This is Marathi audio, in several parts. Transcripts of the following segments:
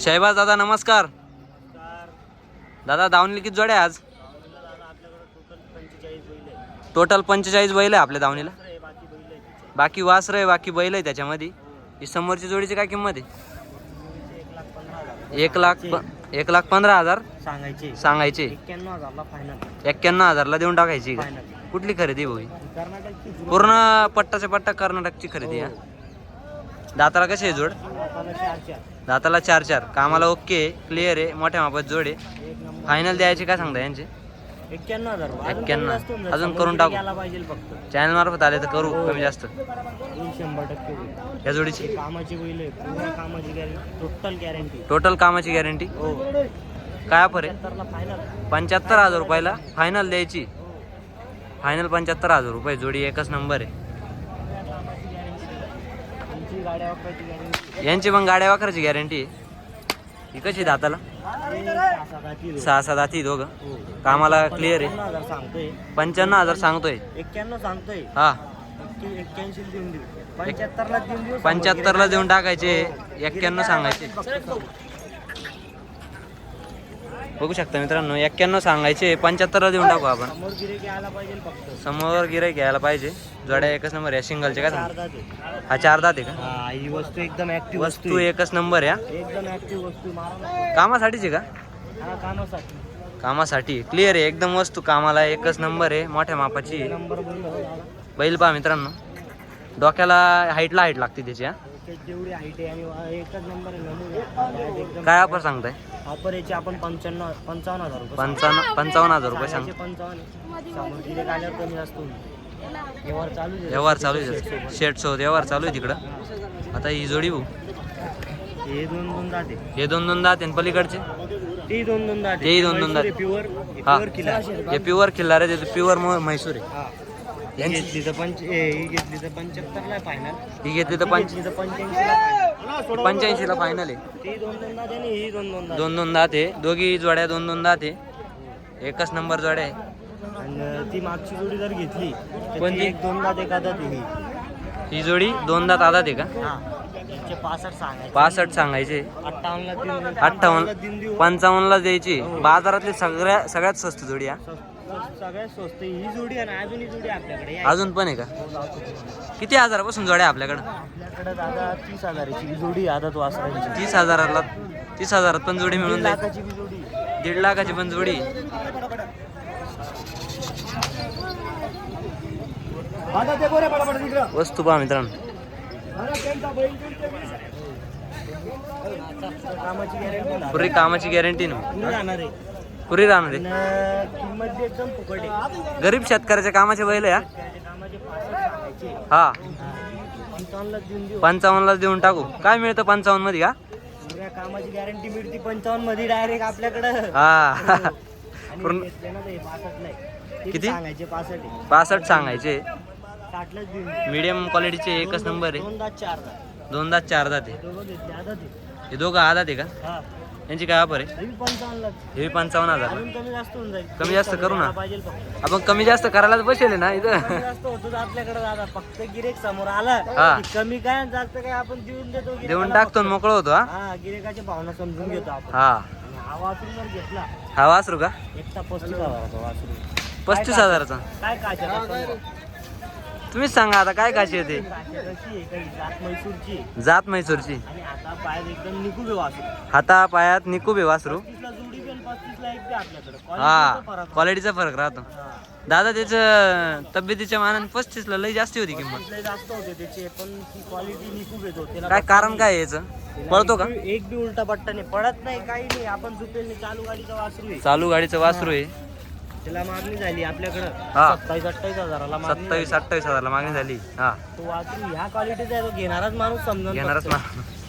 शहबाज दादा नमस्कार. दादा दावणीला किती जोड्या आहे आज? टोटल पंचेचाळीस बैल आहे आपल्या दावणीला. बाकी वासर आहे बाकी बैल आहे त्याच्यामध्ये. ही समोरची जोडीची काय किंमत आहे? एक लाख एक लाख पंधरा हजार. सांगायचे. सांगायचे. एक्क्याण्णव हजारला देऊन टाकायची का? कुठली खरेदी भाऊ ही? पूर्ण पट्टाच्या पट्टा कर्नाटकची खरेदी आहे. दाताला कशी आहे जोड? दाताला चार चार. कामाला ओके क्लिअर आहे मोठ्या मापात जोड आहे. फायनल द्यायचे काय सांगता यांचे? एक्क्याण्णव. अजून करून टाकू. चॅनल मार्फत आले तर करू कमी जास्त. या जोडीची. टोटल गॅरंटी टोटल कामाची गॅरंटी हो. काय ऑफर आहे? पंच्याहत्तर हजार रुपयाला फायनल द्यायची. फायनल पंच्याहत्तर हजार रुपये. जोडी एकच नंबर आहे. गाड्या वापरायची गॅरंटी यांची पण गाड्या वाकराची गॅरंटी ही कशी दाताला? सहा सात हाती दोघं. कामाला क्लिअर आहे. एक्क्याण्णव हजार सांगतोय. पंच्याण्णव हजार सांगतोय. एक्क्याण्णव सांगतोय. हा. एक्की- एक्क्याऐंशी देऊन देऊ. पंच्याहत्तरला देऊन देऊ. पंच्याहत्तरला देऊन टाकायचे. एक्क्याण्णव सांगायचे. बघू शकता मित्रांनो एक्क्याण्णव सांगायचे पंच्याहत्तरला देऊन टाकू आपण. समोर गिरे आला पाहिजे फक्त. समोर गिराईक घ्यायला पाहिजे. जोड्या एकच नंबर आहे सिंगलचे दात हा चार दात आहे का? हा वस्तू एकदम ऍक्टिव्ह वस्तू एकच नंबर आहे हा. एकदम ऍक्टिव्ह वस्तू मारा कामासाठीच आहे का? हा कामासाठी. कामासाठी. क्लिअर आहे एकदम वस्तू कामाला एकच नंबर आहे मोठ्या मापाची. बैल पहा मित्रांनो. डोक्याला हाईटला हाईट लागते त्याची हा? जेवढी हाईट आहे आणि एकच नंबर काय ऑफर सांगताय? ऑफर याची आपण पंच्याण्णव पंचावन्न हजार रुपये पंचावन्न पंचावन्न हजार रुपये सांग. सांगायचे पंचावन्न. समोर गिरे आल्यावर कमी जास्त होईल व्यवहार चालू आहे. व्यवहार चालू आहे. शेट सोबत. व्यवहार चालू आहे तिकडं. आता ही जोडी भाऊ हे दोन दोन जाते हे दोन दोन दात आहे पलीकडचे? ते दोन दोन जाते तेही दोन दोन जाते. प्युअर हा हे. प्युअर खिल्लार आहे. प्युअर म्हैसूर आहे हा घेतली तर पंच ए, ही घेतली तर पंच्याहत्तरला फायनल ही घेतली तर पंच घेतली तर पंच्याऐंशीला पंच्याऐंशीला फायनल आहे. ती दोन दोन जाते आणि ही दोन दोन जाते दोन दोन दात आहे. दोघी जोड्या दोन दोन दात आहे. एकच नंबर जोड्या आहे. आणि ती मागची जोडी जर घेतली तर कोणती? ती एक दोन दात एक आहे ही. ही जोडी दोन दात आदात आहे का? हा. यांचे पासष्ट सांगायचे. पासष्ट सांगायचे. अठ्ठावन्नला देऊन देऊ. अठ्ठावन्न देऊ. पंचावन्नला द्यायची. बाजारातली सगळ्या सगळ्यात स्वस्त जोडी हा. स्वस्त- सगळ्यात स्वस्त. ही जोडी आहे ना अजून ही जोडी आपल्याकडे. या. अजून पण आहे का? किती हजारापासून जोड्या आपल्याकडं? आपल्याकडे दादा तीस हजाराची ही जोडी आहे आदत वासरांची. तीस हजाराला तीस हजारात पण जोडी दीड मिळून जाईल. लाखाची बी जोडी आहे. दीड लाखाची पण जोडी वस्तू पहा मित्रांनो. कामाची गॅरंटी पुरी कामाची गॅरंटी ना. राहणार आहे. पुरी राहणार आहे आणि किंमत बी एकदम फुकट आहे. गरीब शेतकऱ्याच्या कामाचे बैल आहे हा. त्याचे कामाचे पासष्ट सांगायचे हा. पंचावन्नला देऊन टाकू. काय मिळतं पंचावन्नमध्ये का? कामाची गॅरंटी मिळते पंचावन्नमध्ये डायरेक्ट आपल्याकडं. हा. ते. ते किती? सांगायचे पासष्ट. पासष्ट सांगायचे. मीडियम क्वालिटीचे एकच नंबर आहे दोन दात चार दात दोन दात चार दात आहे दोघं घेतले आता ते हे दोघं आदात आहे का? हा. यांची काय ऑफर आहे? हे पंचावन्न हजार. कमी जास्त होऊन जाईल. कमी जास्त करू ना. आपण कमी जास्त करायलाच बसेल ना इथं? आपल्याकडे दादा. फक्त गिरेक समोर आला. हा. की कमी काय जास्त काय आपण देऊन देतो देऊन गिऱ्हाईकाला टाकतो आणि. मोकळं होतो हा? हा गिरेकाच्या भावना समजून घेतो आपण. हा. आणि हा वासरू जर घेतला. हा वासरू का? एकटा पस्तीस हजाराचा वासरू. पस्तीस हजाराचा. काय तुम्हीच सांगा आता काय काशी काही जात पायात बे वासरू हाता पायात वासरू जोडी बी Quality हा क्वालिटीचा फरक राहतो. दादा त्याचं तब्येतीच्या मानाने पस्तीसला लई जास्ती होती किंमत. होते काय कारण काय याचं? पळतो का? एक बी- उलटा पट्टा नाही पडत नाही काही नाही. आपण चालू गाडीचा वासरू चालू गाडीचं वासरू आहे. त्याला मागणी झाली आपल्याकडं. हा. सत्तावीस अठ्ठावीस हजाराला मागणी सत्तावीस झाली. अठ्ठावीस हजारला मागणी झाली. हा. तो वासरू ह्या क्वालिटीचा आहे तो घेणाराच माणूस समजून घेणारच ना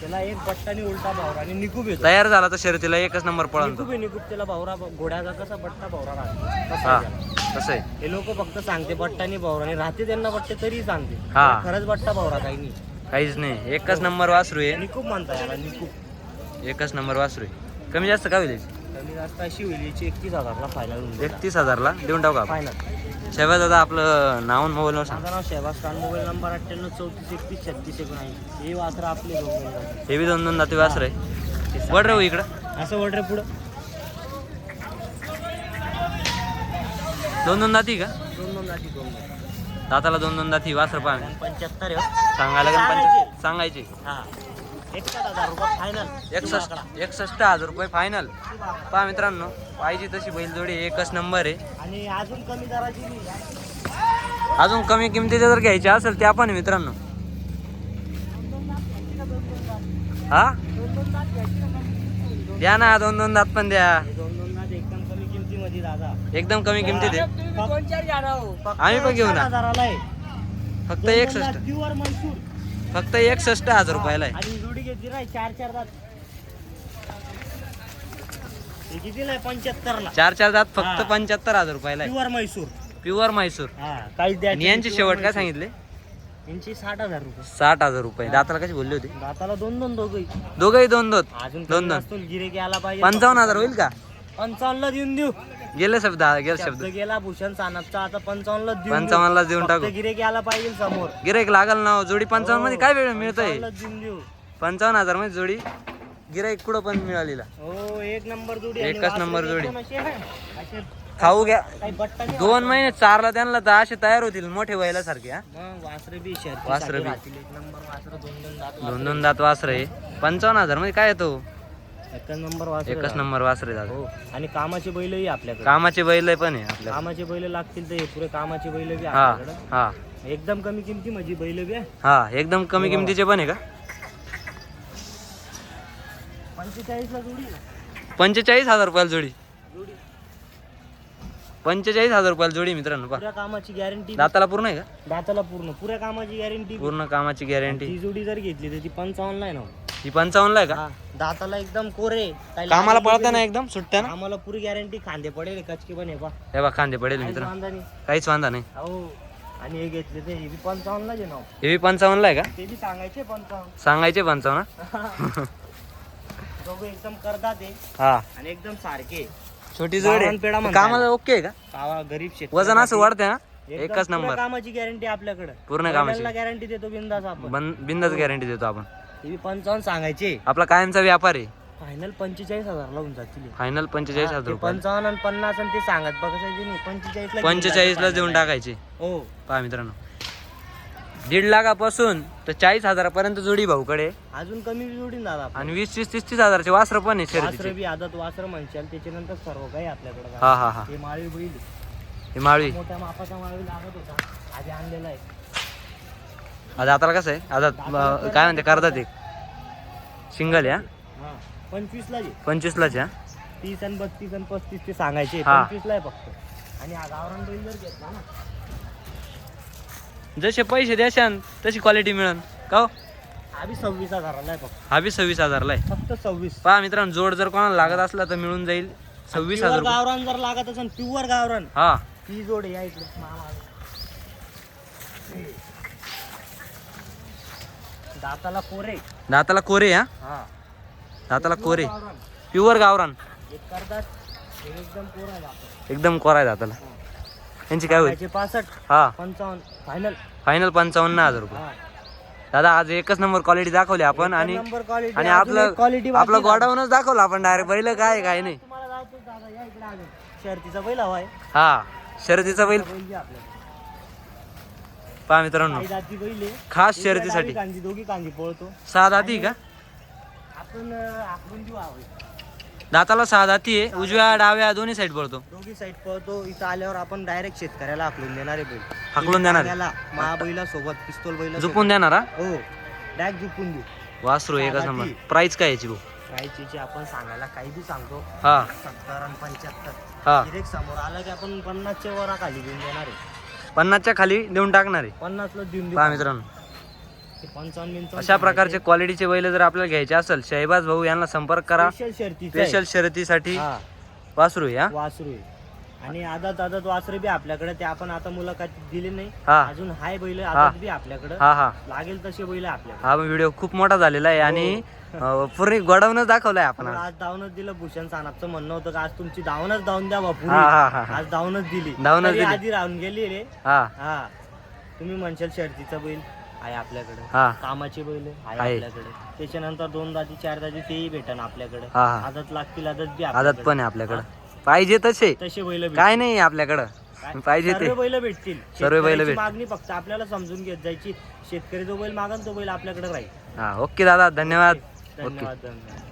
त्याला एक पट्टानी उलटा भावरा आणि निकूब येतो. तयार झाला तर शर्यतीला एकच नंबर पळतो निकूब आहे निकूब त्याला भावरा घोड्याचा कसा पट्टा भावरा राहतो? तसा हा आहे त्याला. तसं आहे. हे लोक फक्त सांगते पट्टानी भावराने राहते त्यांना पट्टे तरी सांगते. हा. खरंच पट्टा भावरा काही नाही. काहीच नाही. एकच नंबर वासरू आहे. निकूब म्हणता याला निकूब एकच नंबर वासरू आहे. कमी जास्त का होईल? याची? कमी जास्त अशी होईल याची एकतीस हजारला फायनल एकतीस हजारला? देऊन टाकू आपण. फायनल शेवा दादा आपलं नाव आणि मोबाईल सांग. माझं नाव शहबाज खान मोबाईल नंबर अठ्ठ्याण्णव चौतीस एकतीस छत्तीस एकोणऐंशी. हे वासरा आपले दोन हे बी दोन दोन दाती वासर आहे. ते वड रे हो इकडं. असं वड रे पुढं. दोन दोन दाती का? दोन दोन जाती दोन दोन. दाताला दोन दोन दाती वासर पाहा पंच्याहत्तर आहे हो. सांगायला का पंच सांगायचे. हा. एकसष्ट हजार रुपये फायनल एकसष्ट एकसष्ट हजार रुपये फायनल पहा मित्रांनो पाहिजे तशी बैलजोडी एकच नंबर आहे. आणि अजून कमी दराची नाही. अजून कमी किमतीचे जर घ्यायचे असेल त्या पण आहे मित्रांनो. हा? द्या ना दोन दोन दात पण द्या. हे दोन एकदम कमी किमतीमध्ये दादा. एकदम कमी किमतीत चार फक्त आम्ही पण घेऊ ना. फक्त एकसष्ट. प्युअर फक्त एकसष्ट हजार रुपयाला आहे. चार चार दात. हे कितीला आहे पंच्याहत्तरला. चार चार दात फक्त हा. पंच्याहत्तर हजार रुपयाला आहे. प्युअर म्हैसूर. प्युअर म्हैसूर. हा काहीच द्या आणि यांचे शेवट काय सांगितले? यांची साठ हजार रुपये. साठ हजार रुपये. दाताला कशी बोलली होती? दाताला दोन दोन दोघही. दोघंही दोन दोन. अजून दोन दोन. गिरे घ्यायला पाहिजे. पंचावन्न हजार होईल का? पंचावन्नला देऊन देऊ. गेले शब्द गेले शब्द शब्द. गेला भूषण सानपचा. आता पंचावन्नला देऊन पंचावन्नला देऊन टाकू. गिरे घ्यायला पाहिजे समोर. गिराईक लागल ना हो. जोडी पंचावन्नमध्ये काय वेळ मिळतंय? देऊन देऊ. पंचावन्न हजारमध्ये जोडी. गिराईक कुठं पण मिळालेला. हो एक नंबर जोडी आणि एकच वासरे नंबर जोडी. एकदम आहे, खाऊ घ्या. काही बट्टा नाही दोन महिने चारला त्यांना तर असे तयार होतील मोठे व्हायला सारखे हा. मग वासरे बी वासरे बी. राहतील. एक नंबर वासरे दोन दोन दात दोन दोन दात वासरे आहे. पंचावन्न हजारमध्ये काय येतो? वासरे. एकच नंबर वासरे एकच राहतील. नंबर वासरे दादा हो. आणि कामाचे बैलही आपल्याकडे. कामाचे बैल पण आहे आपल्या कामाचे बैल लागतील तर हे पुरे कामाचे बैल बी हा आपल्याकडे. हा. एकदम कमी किमती म्हणजे बैल बी आहे. हा एकदम कमी किमतीचे पण आहे का? पंचेचाळीस ला जोडी. पंचेचाळीस हजार रुपयाला जोडी. जोडी पंचेचाळीस हजार रुपयाला जोडी मित्रांनो पहा. पुऱ्या कामाची गॅरंटी दाताला पूर्ण आहे का? दाताला पूर्ण. पुऱ्या कामाची गॅरंटी पूर्ण कामाची गॅरंटी ती जोडी जर घेतली तर ती पंचावन्न आहे ना ही. पंचावन्नला आहे का? हा, दाताला एकदम कोरे काही कामाला लागेल पळता ना. एकदम सुट्ट्या ना? आम्हाला पुरी गॅरंटी खांदे पडेल कचके पण आहे पा हे बा कांदे पडेल मित्र काहीच वांधा नाही. हो. आणि हे घेतले ते हे बी पंचावन्नला जे नाव हे बी पंचावन्नला आहे का? ते बी सांगायचे पंचावन्न. सांगायचे पंचावन्न. दोघं एकदम करतात ते हा. आणि एकदम सारखे. छोटी जोडी गावरान पेढा आहे. म्हणतात. कामाला ओके आहे का? कावा गरीब शेत वजन असं वाढतंय ना? एकच नंबर. कामाची गॅरंटी आपल्याकडे. पूर्ण कामाची. गॅरंटी देतो बिंदास आपण. बिंदाच गॅरंटी देतो आपण. पंचावन्न सांगायचे. आपला कायमचा व्यापार आहे. फायनल पंचेचाळीस हजार लावून जातील फायनल पंचेचाळीस हजार रुपये. पंचावन्न आणि पन्नास आणि ते सांगत बघायचे नाही पंचेचाळीस ला पंचेचाळीस ला देऊन टाकायचे. हो. पहा मित्रांनो. दीड लाखापासून तर चाळीस हजारापर्यंत जोडी भाऊकडे. अजून कमी जोडीन दादा. आणि वीस तीस तीस तीस हजारचे वासर पण आहे वासरं शर्यतीचे बी आदत वासर म्हणशाल त्याच्यानंतर सर्व काही आपल्याकडे हा हा हा. हे माळी बैल. ही माळवी मोठ्या मापाचा माळी लागत होता. आधी आणलेला आहे. आता आता कसं आहे? आता अं, काय म्हणते करतात एक सिंगल आहे हा. पंचवीस ला पंचवीसलाच हा? तीस आणि बत्तीस आणि पस्तीस ते सांगायचे. हा. पंचवीस ला आहे फक्त. आणि हा गावरान बैल जर घेतला ना जसे पैसे द्याशान तशी क्वालिटी मिळन. का हो? हा बी सव्वीस हजाराला आहे फक्त. हा बी सव्वीस हजारला आहे. फक्त सव्वीस. पहा मित्रांनो जोड जर कोणाला लागत असला तर मिळून जाईल. सव्वीस हजार प्युअर रुपये. गावरान जर लागत असेल प्युअर गावरान. हा. ती जोड आहे, या मामा. दाताला कोरे. दाताला कोरे हा? हा. दाताला कोरे. गावरान. प्युअर गावरान. एक करतात हे एकदम कोरा दाता एकदम कोराय दाताला. यांची काय होईल? पासष्ट हा. पंचावन्न फायनल फायनल पंचावन्न हजार रुपये. दादा आज एकच नंबर क्वालिटी दाखवली आपण आणि नंबर आणि आपलं क्वालिटी आपलं गोडाऊनच दाखवलं आपण डायरेक्ट बैल काय आहे, काय नाही. तुम्हाला जायचं दादा या इकडे अजून. शर्तीचा बैल हवाय हा. शर्यतीचा बैल. बैल घ्या आपल्याकडे पहा मित्रांनो. बैल आहे. खास शर्यतीसाठी कांदी दोघी कांदी पळतो. सहा दाती का? आपण अं, आपण देऊ हवं दाताला सहा दाती आहे उजव्या डाव्या दोन्ही साईड पडतो दोघी साईड पळतो इथं आल्यावर आपण डायरेक्ट शेतकऱ्याला हाकलून देणार आहे बैल. हाकलून देणार आहे? त्याला महाबैला सोबत पिस्तोल बैल झुपून देणार हा? हो डायरेक्ट झुपून देऊ. वासरू एकच नंबर प्राइस काय याची भाऊ? प्राईजची आपण सांगायला काही बी सांगतो. हा. सत्तर आणि पंच्याहत्तर. हा. डायरेक्ट समोर आलं की आपण पन्नासच्या वर खाली देऊन देणार आहे. पन्नासच्या खाली देऊन टाकणार आहे. पन्नासला देऊन पहा देऊ मित्रांनो. पंचावन्न बिंचावन्न अशा प्रकारचे क्वालिटीचे बैल जर आपल्याला घ्यायचे असेल शहबाज भाऊ यांना संपर्क करा. स्पेशल शर्यतीसाठी हा. वासरू हा वासरू आणि आदत आदत वासरू बी आपल्याकडे ते आपण आता मुलाखत दिली नाही. हा. अजून हाय बैल हा. आदत बी आपल्याकडे. हा हा. लागेल तसे बैल आपल्याकडे. हा व्हिडिओ खूप मोठा झालेला आहे आणि अं, पूर्ण गोडाऊनच दाखवलाय आपण पण आज. धावणच दिलं भूषण सानापचं म्हणणं होतं का आज तुमची धावणच धावून द्या बापू हा, हा, हा, हा. आज धावणच दिली. दिली. आधी राहून गेली रे हा. हा. तुम्ही म्हणशाल शर्तीचा बैल. आहे आपल्याकडे. हा. कामाचे बैल आहे आहे. आपल्याकडे. त्याच्यानंतर दोन दाती चार दाती तेही भेटन आपल्याकडे. हा हा. आदत लागतील आदत बी आदत आपल्याकडे. पण आहे आपल्याकडं. पाहिजे तसे. तसे बैल भेटतील. काय नाही आपल्याकडं. काय? पाहिजे ते. सर्व बैल भेटतील. सर्व बैल शेतकऱ्याची भेट- मागणी फक्त आपल्याला समजून घेत जायची. शेतकरी जो बैल मागन तो बैल आपल्याकडे राहील. हा ओके दादा. धन्यवाद. ओके. धन्यवाद धन्यवाद.